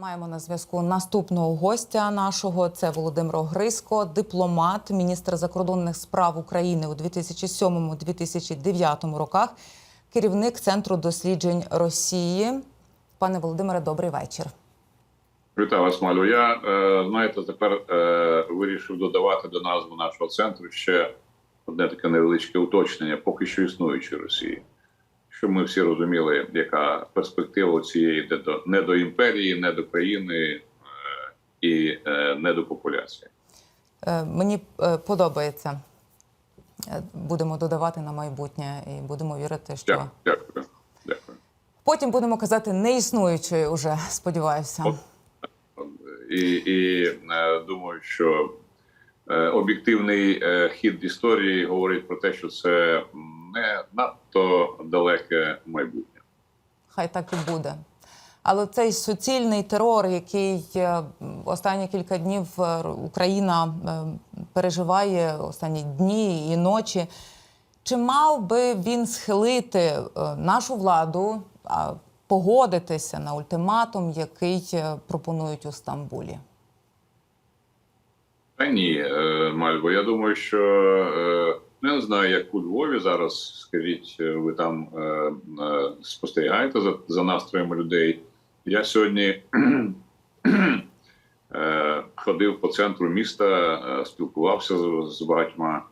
Маємо на зв'язку наступного гостя нашого. Це Володимир Гриско, дипломат, міністр закордонних справ України у 2007-2009 роках, керівник центру досліджень Росії. Пане Володимире, добрий вечір. Вітаю вас, Малю. Я е, знаєте, тепер е, вирішив додавати до назви нашого центру ще одне таке невеличке уточнення, поки що існуючої Росії. Щоб ми всі розуміли, яка перспектива цієї не до не до імперії, не до країни е, і е, не до популяції. Е, Мені подобається. Будемо додавати на майбутнє і будемо вірити, що Дякую, дякую. дякую. потім будемо казати неіснуючої уже, сподіваюся. І, і е, думаю, що е, об'єктивний е, хід історії говорить про те, що це не надто далеке майбутнє. Хай так і буде. Але цей суцільний терор, який е, останні кілька днів е, Україна е, переживає останні дні і ночі, чи мав би він схилити нашу владу погодитися на ультиматум, який пропонують у Стамбулі? Та ні, Мальво. Я думаю, що я не знаю, як у Львові зараз. Скажіть, е, ви там е, е, спостерігаєте за, за настроями людей? Я сьогодні е, ходив по центру міста, е, спілкувався з, з багатьма.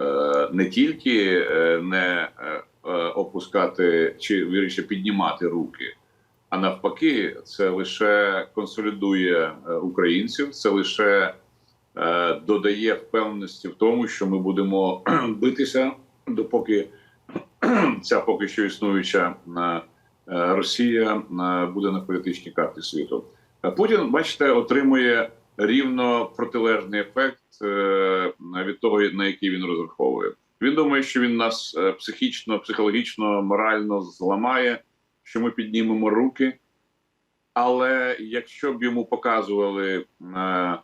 Е, не тільки е, не е, е, опускати чи вірніше піднімати руки, а навпаки, це лише консолідує е, українців, це лише додає впевненості в тому, що ми будемо битися, допоки ця поки що існуюча е, е, Росія е, буде на політичній карті світу. Е, Путін, бачите, отримує рівно протилежний ефект е, від того, на який він розраховує. Він думає, що він нас е, психічно, психологічно, морально зламає, що ми піднімемо руки. Але якщо б йому показували е, е, е,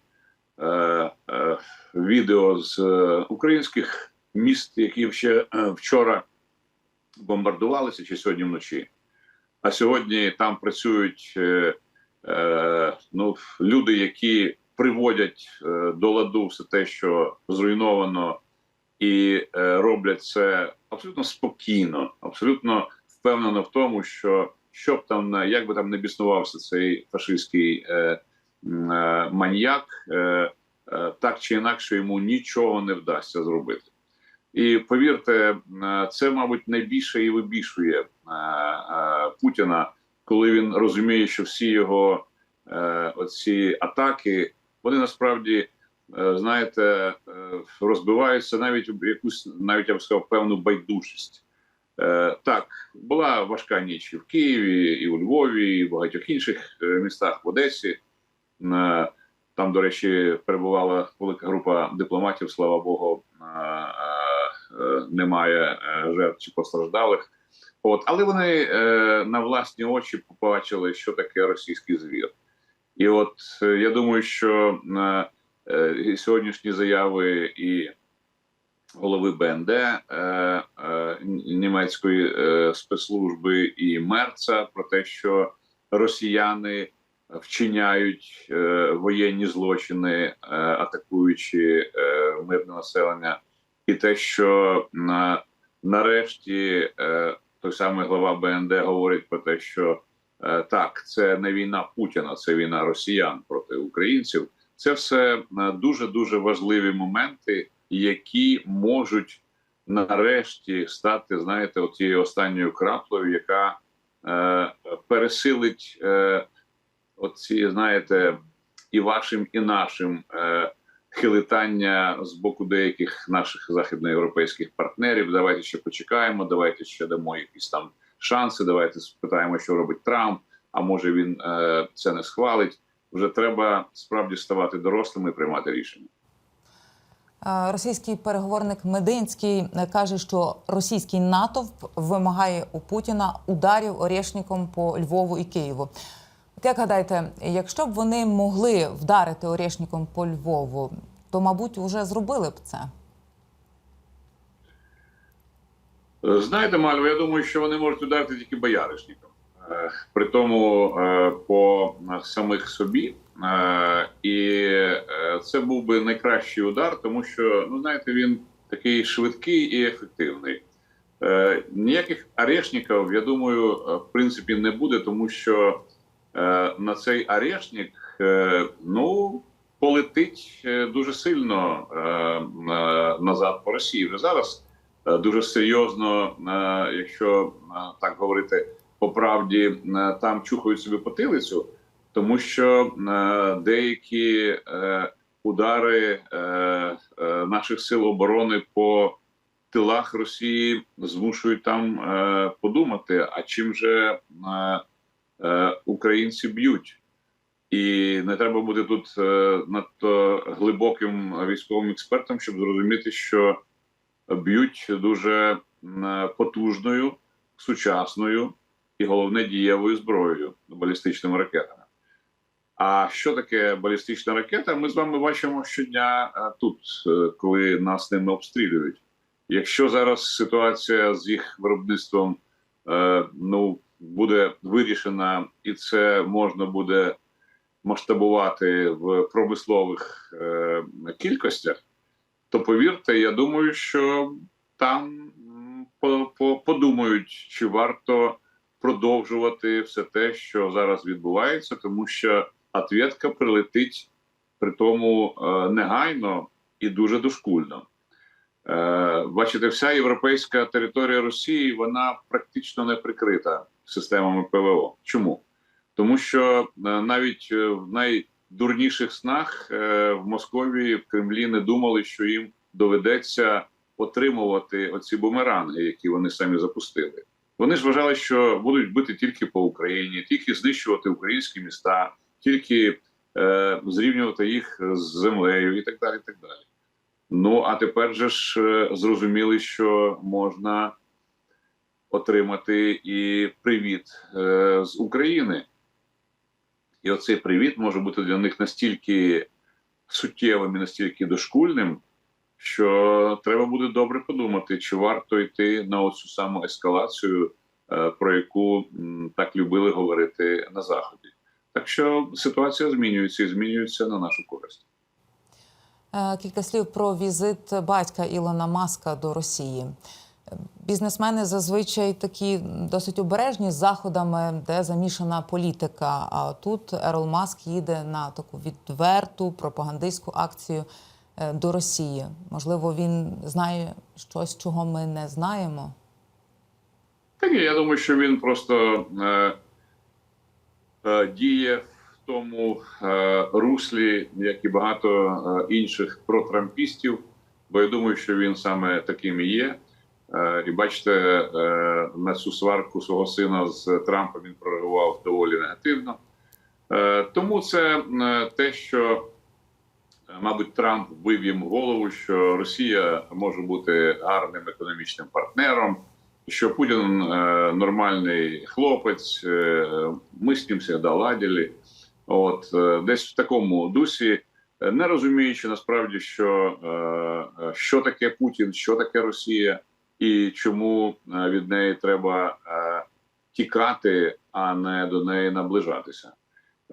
відео з е, українських міст, які ще е, вчора бомбардувалися, чи сьогодні вночі, а сьогодні там працюють е, е, ну, люди, які приводять е, до ладу все те, що зруйновано, і е, роблять це абсолютно спокійно, абсолютно впевнено в тому, що що б там як би там не біснувався цей фашистський е, е, маньяк, е, е, так чи інакше йому нічого не вдасться зробити. І повірте, е, це, мабуть, найбільше і вибішує е, е, Путіна, коли він розуміє, що всі його е, оці атаки, вони насправді, е, знаєте, е, розбиваються навіть в якусь, навіть я б сказав, певну байдужість. Е, так, була важка ніч і в Києві, і у Львові, і в багатьох інших е, містах в Одесі. Е, Там, до речі, перебувала велика група дипломатів. Слава Богу, е, е, немає жертв чи постраждалих. От, але вони на власні очі побачили, що таке російський звір. І от я думаю, що сьогоднішні заяви і голови БНД німецької спецслужби і Мерца про те, що росіяни вчиняють е, воєнні злочини, е, атакуючи е, мирне населення, і те, що на, нарешті той самий глава БНД говорить про те, що так, це не війна Путіна, це війна росіян проти українців. Це все дуже дуже важливі моменти, які можуть нарешті стати, знаєте, тією останньою краплею, яка е, пересилить е, оці, знаєте, і вашим, і нашим е, хилитання з боку деяких наших західноєвропейських партнерів. Давайте ще почекаємо, давайте ще дамо якісь там шанси. Давайте спитаємо, що робить Трамп. А може він е, це не схвалить. Вже треба справді ставати дорослими і приймати рішення. Е, Російський переговорник Мединський каже, що російський натовп вимагає у Путіна ударів Орєшніком по Львову і Києву. Як гадаєте, якщо б вони могли вдарити Орєшніком по Львову, то мабуть вже зробили б це. Знаєте, Мальво, я думаю, що вони можуть ударити тільки бояришникам. Е, е, при тому е, по самих собі. Е, І е, це був би найкращий удар, тому що ну знаєте, він такий швидкий і ефективний. Е, Ніяких арешників, я думаю, е, в принципі, не буде, тому що е, на цей арешник е, ну полетить е, дуже сильно е, е, назад по Росії. Вже зараз е, дуже серйозно, е, якщо е, так говорити по правді, е, там чухають собі потилицю, тому що е, деякі е, удари е, е, наших сил оборони по тилах Росії змушують там е, подумати, а чим же е, е, українці б'ють. І не треба бути тут е, надто глибоким військовим експертом, щоб зрозуміти, що б'ють дуже потужною, сучасною і головне дієвою зброєю балістичними ракетами. А що таке балістична ракета? Ми з вами бачимо щодня е, тут, е, коли нас ними обстрілюють. Якщо зараз ситуація з їх виробництвом е, ну буде вирішена, і це можна буде масштабувати в промислових е, кількостях, то повірте, я думаю, що там по, по, подумають, чи варто продовжувати все те, що зараз відбувається, тому що ответка прилетить при тому е, негайно і дуже дошкульно. Е, Бачите, вся європейська територія Росії вона практично не прикрита системами ПВО. Чому? Тому що е, навіть е, в найдурніших снах е, в Московії в Кремлі не думали, що їм доведеться отримувати оці бумеранги, які вони самі запустили. Вони ж вважали, що будуть бити тільки по Україні, тільки знищувати українські міста, тільки е, зрівнювати їх з землею і так далі. І так далі. Ну а тепер же ж зрозуміли, що можна отримати і привіт е, з України. І оцей привіт може бути для них настільки суттєвим і настільки дошкульним, що треба буде добре подумати, чи варто йти на оцю саму ескалацію, е, про яку так любили говорити на заході. Так що ситуація змінюється і змінюється на нашу користь. Е, Кілька слів про візит батька Ілона Маска до Росії. Бізнесмени зазвичай такі досить обережні з заходами, де замішана політика. А тут Ерол Маск їде на таку відверту пропагандистську акцію е, до Росії. Можливо, він знає щось, чого ми не знаємо. Та ні, я думаю, що він просто е, е, діє в тому е, руслі, як і багато е, інших протрампістів, бо я думаю, що він саме таким і є. Е, і бачите, е, на цю сварку свого сина з Трампом він прореагував доволі негативно. Е, тому це те, що, мабуть, Трамп вбив їм голову, що Росія може бути гарним економічним партнером, що Путін нормальний хлопець, ми з ним завжди ладили. От десь в такому дусі, не розуміючи насправді, що, що таке Путін, що таке Росія, і чому е, від неї треба е, тікати, а не до неї наближатися.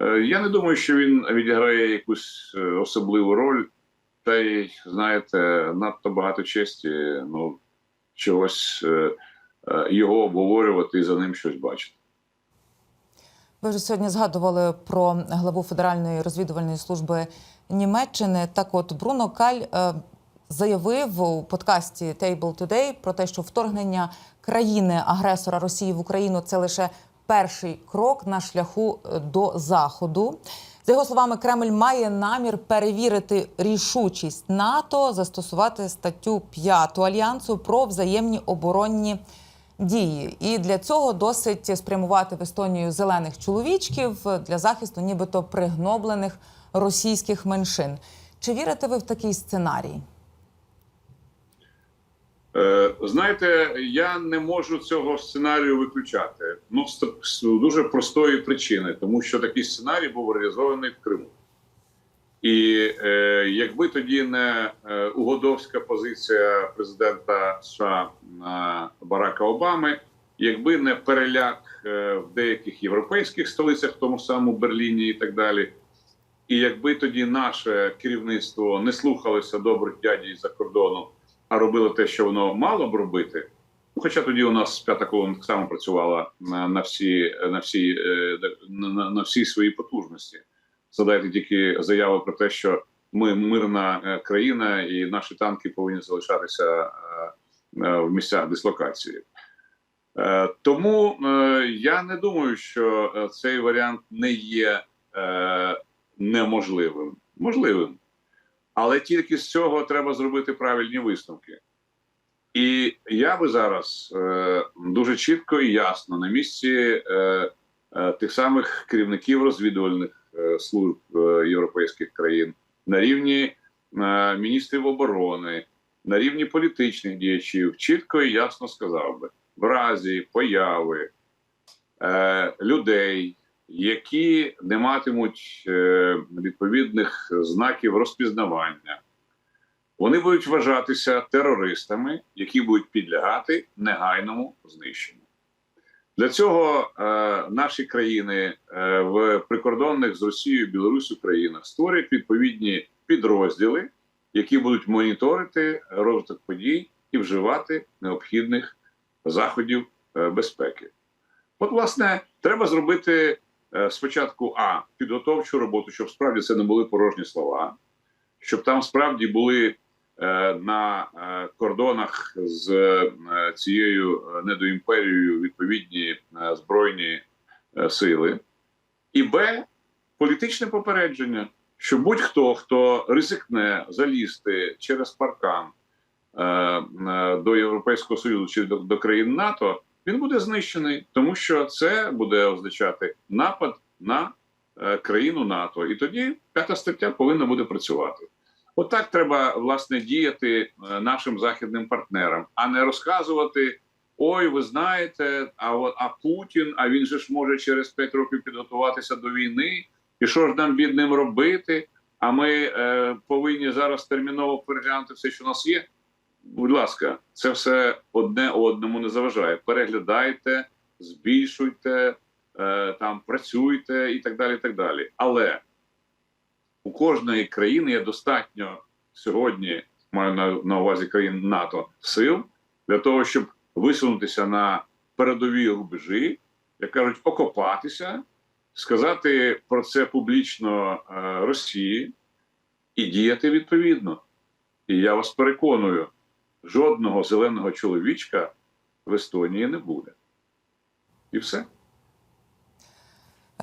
Е, Я не думаю, що він відіграє якусь особливу роль, та й знаєте, надто багато честі. Ну чогось його обговорювати і за ним щось бачити. Ви вже сьогодні згадували про главу Федеральної розвідувальної служби Німеччини. Так, от Бруно Каль заявив у подкасті Table Today про те, що вторгнення країни-агресора Росії в Україну це лише перший крок на шляху е, до заходу. За його словами, Кремль має намір перевірити рішучість НАТО застосувати статтю 5 альянсу про взаємні оборонні дії. І для цього досить спрямувати в Естонію зелених чоловічків для захисту, нібито пригноблених російських меншин. Чи вірите ви в такий сценарій? Е, Знаєте, я не можу цього сценарію виключати. Ну, з дуже простої причини, тому що такий сценарій був реалізований в Криму. І е, якби тоді не е, угодовська позиція президента США Барака Обами, якби не переляк е, в деяких європейських столицях, в тому самому Берліні і так далі. І якби тоді наше керівництво не слухалося добрих дядій за кордону, а робило те, що воно мало б робити. Ну, хоча тоді у нас п'ята колона так само працювала на, на всі на всі е, на, на, всі свої потужності. Згадайте тільки заяви про те, що ми мирна е, країна, і наші танки повинні залишатися е, в місцях дислокації. Тому я не думаю, що цей варіант не є неможливим. Можливим. Але тільки з цього треба зробити правильні висновки. І я би зараз е, дуже чітко і ясно на місці е, е, тих самих керівників розвідувальних е, служб е, європейських країн на рівні е, міністрів оборони, на рівні політичних діячів, чітко і ясно сказав би, в разі появи е, людей, які не матимуть е, відповідних знаків розпізнавання, вони будуть вважатися терористами, які будуть підлягати негайному знищенню. Для цього е, наші країни е, в прикордонних з Росією, Білорусі, країнах створюють відповідні підрозділи, які будуть моніторити розвиток подій і вживати необхідних заходів е, безпеки. От, власне, треба зробити спочатку а підготовчу роботу, щоб справді це не були порожні слова, щоб там справді були е, на е, кордонах з е, цією е, недоімперією відповідні е, збройні е, сили, і Б. Політичне попередження, що будь-хто, хто ризикне залізти через паркан е, е, до Європейського Союзу чи до країн НАТО, він буде знищений, тому що це буде означати напад на е, країну НАТО, і тоді п'ята стаття повинна буде працювати. Отак треба власне діяти е, нашим західним партнерам, а не розказувати. Ой, ви знаєте, а а Путін, а він же ж може через 5 років підготуватися до війни. І що ж нам від ним робити? А ми е, повинні зараз терміново переглянути все, що у нас є. Будь ласка, це все одне одному не заважає. Переглядайте, збільшуйте, е, там працюйте і так далі. і так далі. Але у кожної країни є достатньо сьогодні, маю на, на увазі країн НАТО, сил для того, щоб висунутися на передові рубежі, як кажуть, окопатися, сказати про це публічно е, Росії і діяти відповідно. І я вас переконую, жодного зеленого чоловічка в Естонії не буде. І все.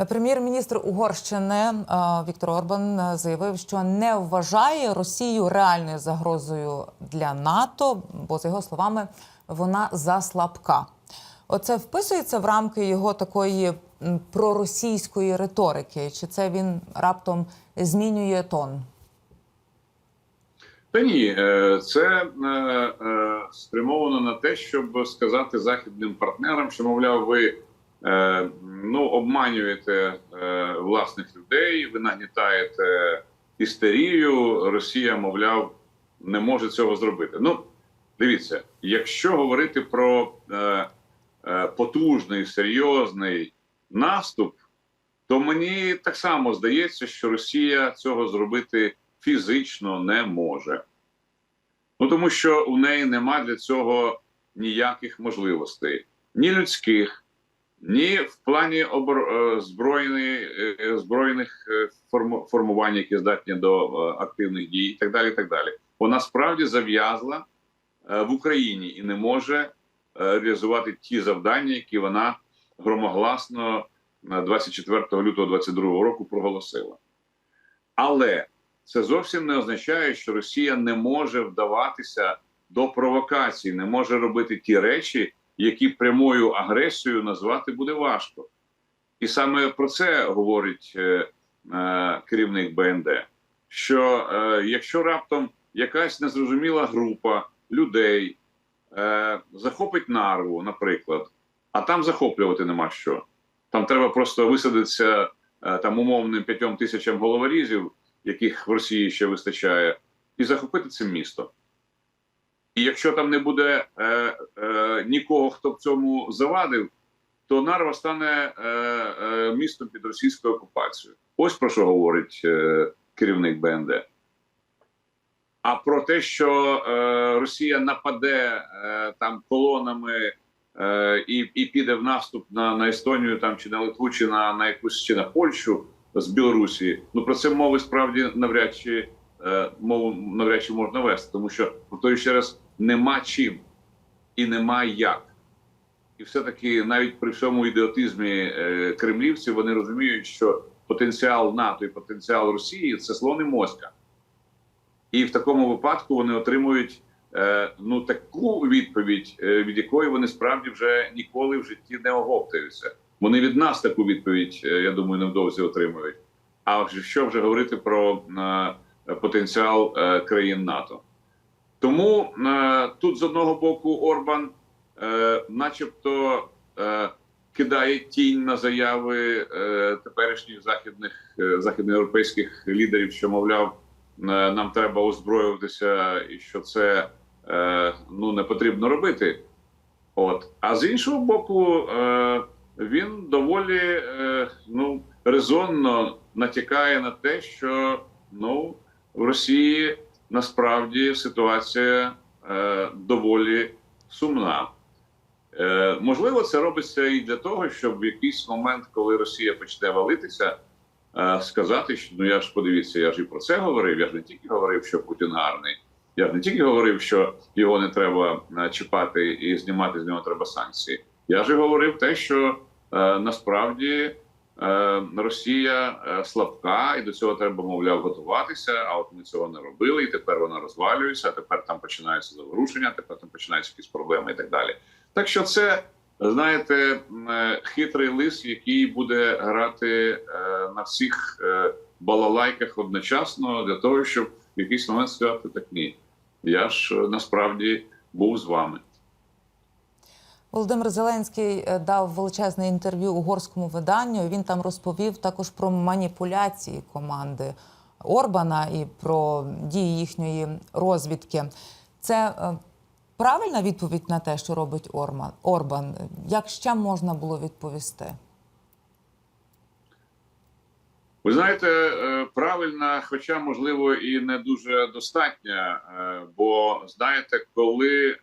Прем'єр-міністр Угорщини е, Віктор Орбан е, заявив, що не вважає Росію реальною загрозою для НАТО, бо за його словами вона заслабка. Оце вписується в рамки його такої проросійської риторики. Чи це він раптом змінює тон? Та ні, е, це е, е, спрямовано на те, щоб сказати західним партнерам, що мовляв, ви ну обманюєте власних людей, ви нагнітаєте істерію. Росія, мовляв, не може цього зробити. Ну, дивіться, якщо говорити про потужний серйозний наступ, то мені так само здається, що Росія цього зробити фізично не може. Ну тому що у неї нема для цього ніяких можливостей, ні людських, ні в плані обор... е, е, збройних е, форму- формувань, які здатні до е, активних дій, і так далі. і так далі. Вона справді зав'язла е, в Україні і не може е, реалізувати ті завдання, які вона громогласно е, 24 лютого 2022 року проголосила. Але це зовсім не означає, що Росія не може вдаватися до провокацій, не може робити ті речі, які прямою агресією назвати буде важко. І саме про це говорить е, е, керівник БНД: що е, якщо раптом якась незрозуміла група людей е, захопить нарву, наприклад, а там захоплювати нема що. Там треба просто висадитися е, там умовним п'ятьом тисячам головорізів, яких в Росії ще вистачає, і захопити це місто. І якщо там не буде е, е, нікого, хто в цьому завадив, то Нарва стане е, е, містом під російською окупацією. Ось про що говорить е, керівник БНД. А про те, що е, Росія нападе е, там колонами е, і, і піде в наступ на, на Естонію там чи на Литву, чи на, на якусь чи на Польщу з Білорусі. Ну про це мови справді навряд чи е, мову навряд чи можна вести, тому що повторюю ще раз нема чим і нема як. І все-таки навіть при всьому ідіотизмі е, кремлівців вони розуміють, що потенціал НАТО і потенціал Росії це слон і моська. І в такому випадку вони отримують е, ну таку відповідь, від якої вони справді вже ніколи в житті не оговтаються. Вони від нас таку відповідь, е, я думаю, невдовзі отримують. А що вже говорити про е, потенціал е, країн НАТО? Тому тут з одного боку Орбан, начебто, кидає тінь на заяви теперішніх західних західноєвропейських лідерів, що мовляв, нам треба озброюватися, і що це ну не потрібно робити. От а з іншого боку, він доволі е, ну резонно натякає на те, що ну в Росії насправді ситуація е, доволі сумна. Е, можливо, це робиться і для того, щоб в якийсь момент, коли Росія почне валитися, сказати, що ну я ж подивіться, я ж і про це говорив. Я ж не тільки говорив, що Путін гарний. Я ж не тільки говорив, що його не треба чіпати і знімати з нього треба санкції. Я ж говорив те, що насправді е, Росія е, слабка, і до цього треба, мовляв, готуватися. А от ми цього не робили, і тепер вона розвалюється. а Тепер там починаються заворушення, тепер там починаються якісь проблеми і так далі. Так що це, знаєте, е, хитрий лис, який буде грати е, на всіх е, балалайках одночасно для того, щоб в якийсь момент сказати так ні. Я ж е, насправді був з вами. Володимир Зеленський е, дав величезне інтерв'ю угорському виданню. Він там розповів також про маніпуляції команди Орбана і про дії їхньої розвідки. Це е, правильна відповідь на те, що робить Орбан. Як ще можна було відповісти? Ви знаєте, е, правильна, хоча можливо і не дуже достатня. Бо знаєте, коли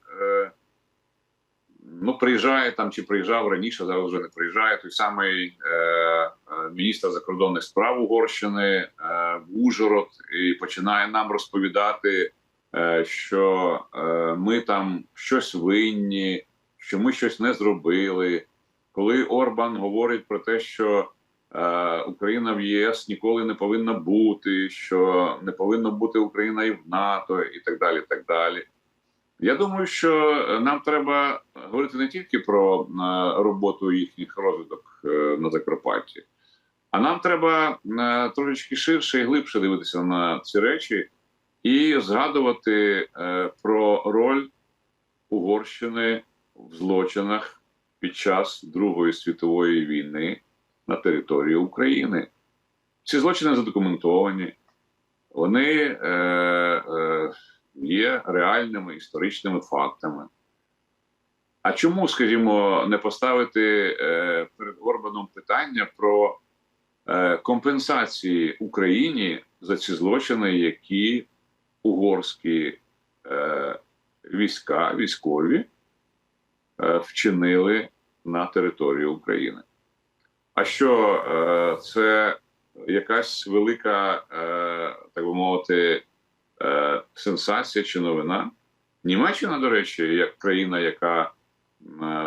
ну приїжджає там чи приїжджав раніше, зараз вже не приїжджає той самий е, е, міністр закордонних справ Угорщини е, Ужгород і починає нам розповідати, е, що е, ми там щось винні, що ми щось не зробили. Коли Орбан говорить про те, що е, Україна в ЄС ніколи не повинна бути, що не повинна бути Україна і в НАТО, і так далі. і так далі. Я думаю, що е, нам треба говорити не тільки про е, роботу їхніх розвиток е, на Закарпатті, а нам треба трошечки ширше і глибше дивитися на ці речі і згадувати про роль Угорщини в злочинах під час Другої світової війни на території України. Ці злочини задокументовані, вони е, е, є реальними історичними фактами. А чому, скажімо, не поставити е, перед Орбаном питання про е, компенсації Україні за ці злочини, які угорські е, війська, військові е, вчинили на території України? А що е, це якась велика, е, так би мовити, е, сенсація чи новина? Німеччина, до речі, як країна, яка е,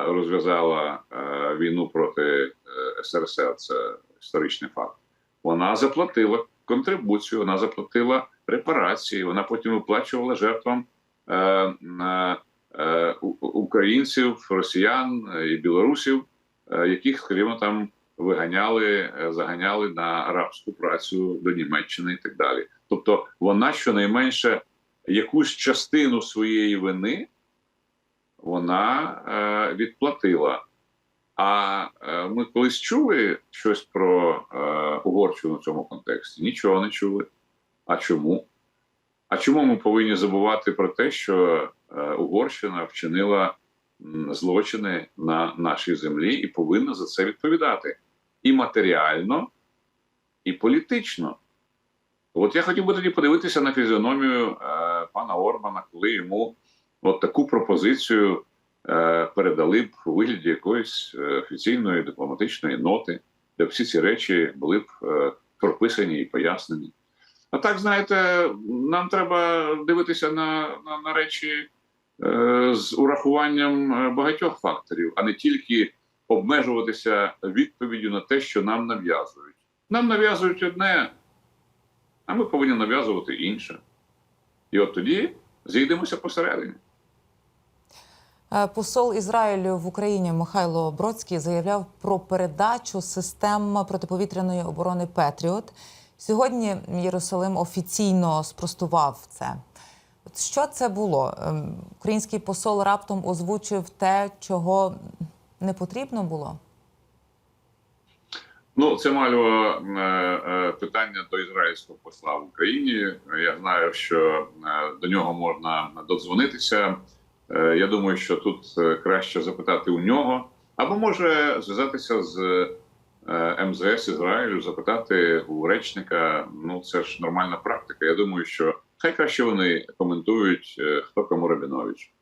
розв'язала е, війну проти СРСР, це історичний факт. Вона заплатила контрибуцію, вона заплатила репарації, вона потім виплачувала жертвам українців, росіян і білорусів, яких, скажімо, там виганяли, заганяли на арабську працю до Німеччини і так далі. Тобто, вона щонайменше якусь частину своєї вини вона е, відплатила. А е, ми колись чули щось про е, Угорщину в цьому контексті? Нічого не чули. А чому? А чому ми повинні забувати про те, що е, Угорщина вчинила злочини на нашій землі і повинна за це відповідати і матеріально, і політично. От я хотів би тоді подивитися на фізіономію е, пана Орбана, коли йому от таку пропозицію е, передали б у вигляді якоїсь е, офіційної дипломатичної ноти, де всі ці речі були б е, прописані і пояснені. А так, знаєте, нам треба дивитися на, на, на речі е, з урахуванням е, багатьох факторів, а не тільки обмежуватися відповіддю на те, що нам нав'язують. Нам нав'язують одне, а ми повинні нав'язувати інше. І от тоді зійдемося посередині. Е, Посол Ізраїлю в Україні Михайло Бродський заявляв про передачу систем протиповітряної оборони Петріот. Сьогодні Єрусалим офіційно спростував це. Що це було? Ем, Український посол раптом озвучив те, чого не потрібно було. Ну, це мало е, е, питання до ізраїльського посла в Україні. Я знаю, що е, до нього можна додзвонитися. Я думаю, що тут краще запитати у нього, або може зв'язатися з МЗС Ізраїлю, запитати у речника. Ну, це ж нормальна практика. Я думаю, що хай краще вони коментують, хто кому Рабінович.